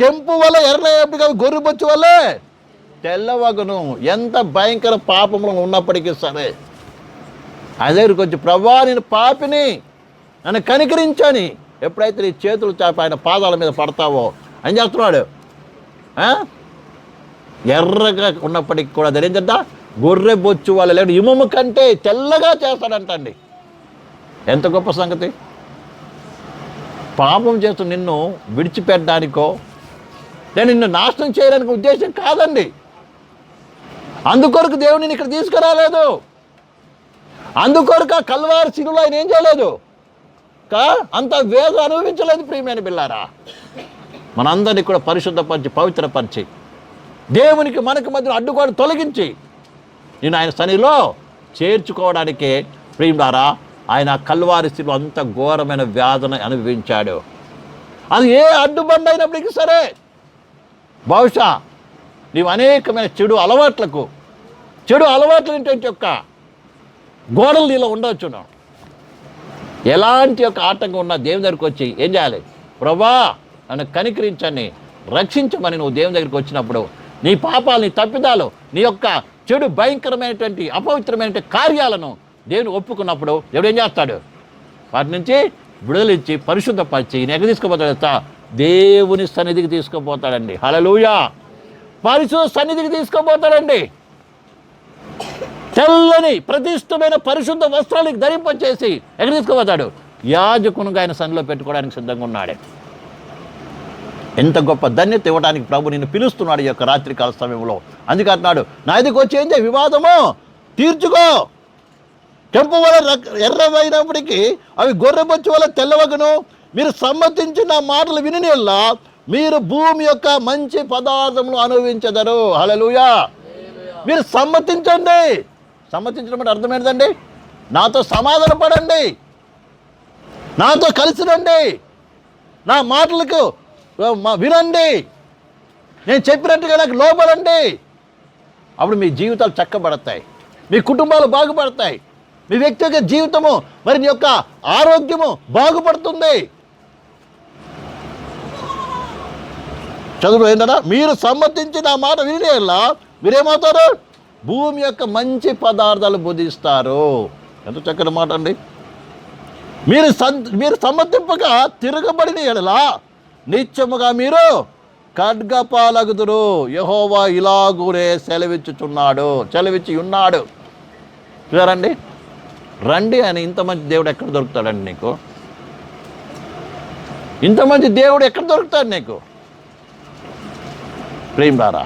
కెంపు వల్ల ఎర్ర గొర్రె బొచ్చు వల్లే తెల్లవగను ఎంత భయంకర పాపంలో ఉన్నప్పటికీ సరే. అదే కొంచెం ప్రభా నేను పాపిని నన్ను కనికరించని. ఎప్పుడైతే నీ చేతులు చాపి ఆయన పాదాల మీద పడతావో అని చేస్తున్నాడు? ఎర్రగా ఉన్నప్పటికీ కూడా అదేంటంట గొర్రె బొచ్చు వల్ల లేదు ఇమము కంటే తెల్లగా చేస్తాడంటండి. ఎంత గొప్ప సంగతి? పాపం చేస్తూ నిన్ను విడిచిపెట్టడానికో నేను నిన్ను నాశనం చేయడానికి ఉద్దేశం కాదండి. అందుకొరకు దేవుడిని ఇక్కడ తీసుకురాలేదు. అందుకొరకు ఆ కల్వారి సిరులో ఆయన ఏం చేయలేదు? కా? అంత వేద అనుభవించలేదు ప్రియమైన బిల్లారా మనందరినీ కూడా పరిశుద్ధపరిచి పవిత్రపరిచి దేవునికి మనకు మధ్య అడ్డుకోడు తొలగించి నేను ఆయన సనిలో చేర్చుకోవడానికే ప్రియులారా ఆయన కల్వారి స్థితిలో అంత ఘోరమైన వ్యాధన అనుభవించాడు. అది ఏ అడ్డుబండ అయినప్పటికీ సరే బహుశా నీవు అనేకమైన చెడు అలవాట్లకు చెడు అలవాట్లు ఏంటంటే యొక్క గోడలు నీలో ఉండవచ్చును ఎలాంటి యొక్క ఆటంకం ఉన్నా దేవుని దగ్గరికి వచ్చి ఏం చేయాలి? ప్రభా నన్ను కనికరించని రక్షించమని నువ్వు దేవుని దగ్గరికి వచ్చినప్పుడు నీ పాపాలు నీ తప్పిదాలు నీ యొక్క చెడు భయంకరమైనటువంటి అపవిత్రమైనటువంటి కార్యాలను దేవుని ఒప్పుకున్నప్పుడు దేవుడు ఏం చేస్తాడు? వాటి నుంచి విడుదలిచ్చి పరిశుద్ధపరిచి నెగ ఎక్కడ తీసుకుపోతాడు. దేవుని సన్నిధికి తీసుకుపోతాడండి. హలలుయా పరిశుద్ధ సన్నిధికి తీసుకుపోతాడండి. తెల్లని ప్రతిష్టమైన పరిశుద్ధ వస్త్రాలకు ధరింపచేసి ఎక్కడ తీసుకుపోతాడు? యాజకునుగా ఆయన సన్నిలో పెట్టుకోవడానికి సిద్ధంగా ఉన్నాడే. ఎంత గొప్ప ధన్యత ఇవ్వడానికి ప్రభు నిన్ను పిలుస్తున్నాడు ఈ యొక్క రాత్రికాల సమయంలో. అందుకే అంటున్నాడు నా ఎదుకు వచ్చేందే వివాదము? తీర్చుకో! కెంపు వల్ల ఎర్రమైనప్పటికీ అవి గొర్రె బొచ్చు వల్ల తెల్లవగను మీరు సమ్మతించిన మాటలు వినినీళ్ళ మీరు భూమి యొక్క మంచి పదార్థములు అనుభవించదరు. హలలుయా మీరు సమ్మతించండి. సమ్మతించడం అంటే అర్థం నాతో సమాధాన పడండి. నాతో కలిసి రండి నా మాటలకు వినండి. నేను చెప్పినట్టుగా నాకు లోపలండి అప్పుడు మీ జీవితాలు చక్కబడతాయి. మీ కుటుంబాలు బాగుపడతాయి. మీ వ్యక్తిగత జీవితము మరి నీ యొక్క ఆరోగ్యము బాగుపడుతుంది. చదువు ఏంటన్నా? మీరు సమ్మతించి నా మాట వినేలా మీరేమవుతారు? భూమి యొక్క మంచి పదార్థాలు బుధిస్తారు. ఎంత చక్కని మాట అండి. మీరు సం మీరు సమ్మతింపగా తిరగబడిన ఎడలా నిత్యముగా మీరు ఖడ్గపాలగుదురు. యహోవా ఇలాగూనే సెలవిచ్చుచున్నాడు. సెలవిచ్చి ఉన్నాడు. చూసారండి? రండి అని ఇంత మంచి దేవుడు ఎక్కడ దొరుకుతాడండి నీకు? ఇంత మంచి దేవుడు ఎక్కడ దొరుకుతాడు నీకు? প্রেম রারা